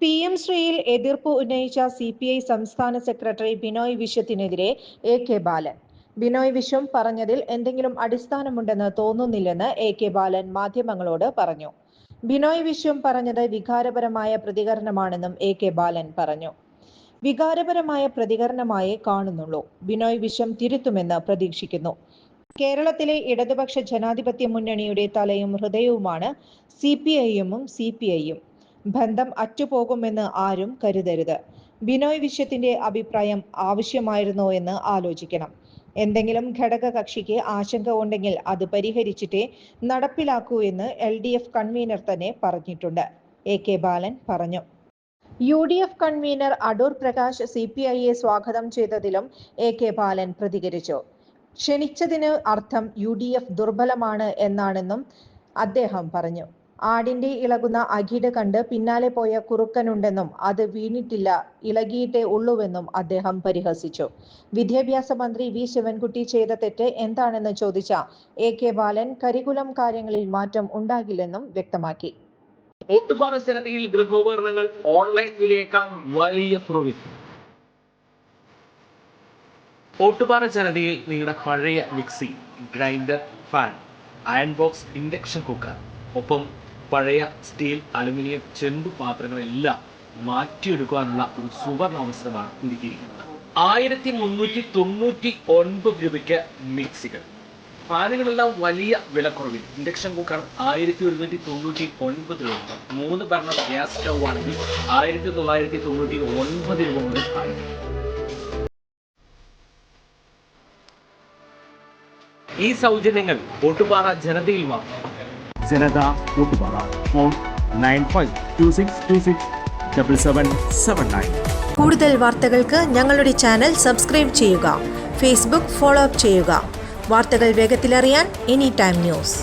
P M ശ്രീയിൽ എതിർപ്പ് ഉന്നയിച്ച സി പി ഐ സംസ്ഥാന സെക്രട്ടറി ബിനോയ് വിശ്വത്തിനെതിരെ എ കെ ബാലൻ. ബിനോയ് വിശ്വം പറഞ്ഞതിൽ എന്തെങ്കിലും അടിസ്ഥാനമുണ്ടെന്ന് തോന്നുന്നില്ലെന്ന് എ കെ ബാലൻ മാധ്യമങ്ങളോട് പറഞ്ഞു. ബിനോയ് വിശ്വം പറഞ്ഞത് വികാരപരമായ പ്രതികരണമാണെന്നും എ കെ ബാലൻ പറഞ്ഞു. വികാരപരമായ പ്രതികരണമായേ കാണുന്നുള്ളൂ. ബിനോയ് വിശ്വം തിരുത്തുമെന്ന് പ്രതീക്ഷിക്കുന്നു. കേരളത്തിലെ ഇടതുപക്ഷ ജനാധിപത്യ മുന്നണിയുടെ തലയും ഹൃദയവുമാണ് സി പി ഐഎമ്മും സി പി ഐയും. ബന്ധം അറ്റുപോകുമെന്ന് ആരും കരുതരുത്. ബിനോയ് വിശ്വത്തിന്റെ അഭിപ്രായം ആവശ്യമായിരുന്നോ എന്ന് ആലോചിക്കണം. എന്തെങ്കിലും ഘടക കക്ഷിക്ക് ആശങ്ക ഉണ്ടെങ്കിൽ അത് പരിഹരിച്ചിട്ടേ നടപ്പിലാക്കൂ എന്ന് എൽ ഡി എഫ് കൺവീനർ തന്നെ പറഞ്ഞിട്ടുണ്ട്. എ കെ ബാലൻ പറഞ്ഞു. U D F convener Adoor Prakash C P ഐയെ സ്വാഗതം ചെയ്തതിലും എ കെ ബാലൻ പ്രതികരിച്ചു. ക്ഷണിച്ചതിന് അർത്ഥം യു ഡി എഫ് ദുർബലമാണ് എന്നാണെന്നും അദ്ദേഹം പറഞ്ഞു. ആടിന്റെ ഇളകുന്ന അകിട് കണ്ട് പിന്നാലെ പോയ കുറുക്കനുണ്ടെന്നും അത് വീണിട്ടില്ല ഇളകിയിട്ടേ ഉള്ളുവെന്നും അദ്ദേഹം പരിഹസിച്ചു. വിദ്യാഭ്യാസ മന്ത്രി വി. ശിവൻകുട്ടി ചെയ്ത തെറ്റ് എന്താണെന്ന് ചോദിച്ച എ. കെ. ബാലൻ കരികുലം കാര്യങ്ങളിൽ മാറ്റം ഉണ്ടാകില്ലെന്നും വ്യക്തമാക്കി. ജനതയിൽ ഗൃഹോപകരണങ്ങൾ ഓൺലൈൻ വിലയേക്കാൾ വലിയ കുറവിൽ ഓട്ടുപാറ ജനതയിൽ നിങ്ങളുടെ പഴയ mixie grinder fan iron box induction cooker ഒപ്പം പഴയ സ്റ്റീൽ അലുമിനിയം ചെമ്പ് പാത്രങ്ങളെല്ലാം മാറ്റിയെടുക്കാനുള്ള ഒരു സുവർണ അവസരമാണ് ഒരുക്കിയിരിക്കുന്നത് ആയിരത്തി മുന്നൂറ്റി തൊണ്ണൂറ്റി ഒൻപത് രൂപയ്ക്ക് മിക്സികൾ. ഫാനുകളെല്ലാം വലിയ വിലക്കുറവിൽ. ഇൻഡക്ഷൻ കുക്കർ ആയിരത്തി ഒരുന്നൂറ്റി തൊണ്ണൂറ്റി ഒൻപത് രൂപ. മൂന്ന് ഭരണ ഗ്യാസ് സ്റ്റൗ ആണെങ്കിൽ ആയിരത്തി തൊള്ളായിരത്തി തൊണ്ണൂറ്റി ഒൻപത് രൂപ മുതൽ ആരംഭിക്കും ഈ സൗജന്യങ്ങൾ ഒട്ടുപാറ ജനതയിൽ മാത്രം Janatha Koottupatha phone nine five two six two six double seven seven nine. കൂടുതൽ വാർത്തകൾക്ക് ഞങ്ങളുടെ ചാനൽ സബ്സ്ക്രൈബ് ചെയ്യുക ഫേസ്ബുക്ക് ഫോളോ അപ്പ് ചെയ്യുക. വാർത്തകൾ വേഗത്തിലറിയാൻ എനി ടൈം ന്യൂസ്.